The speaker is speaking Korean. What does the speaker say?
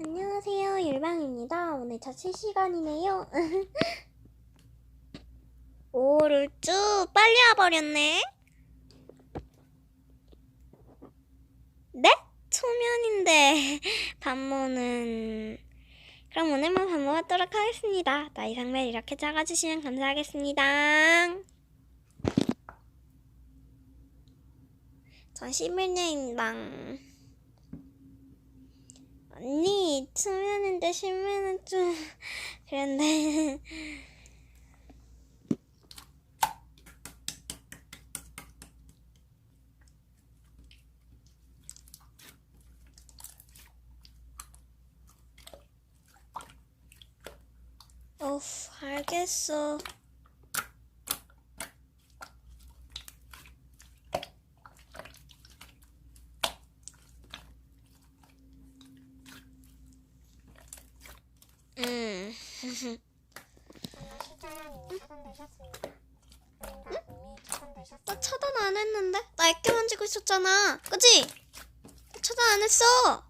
안녕하세요, 율방입니다. 오늘 자취 시간이네요. 오, 룰쭈, 빨리 와버렸네. 네? 초면인데, 반모는. 그럼 오늘만 밥 먹도록 하겠습니다. 나이 상별 이렇게 작아주시면 감사하겠습니다. 전 11년입니다. 언니, 초면인데 10면은 좀, 그런데. 어, 알겠어. 나 차단 안 했는데? 나 애껴 만지고 있었잖아. 그치? 차단 안 했어.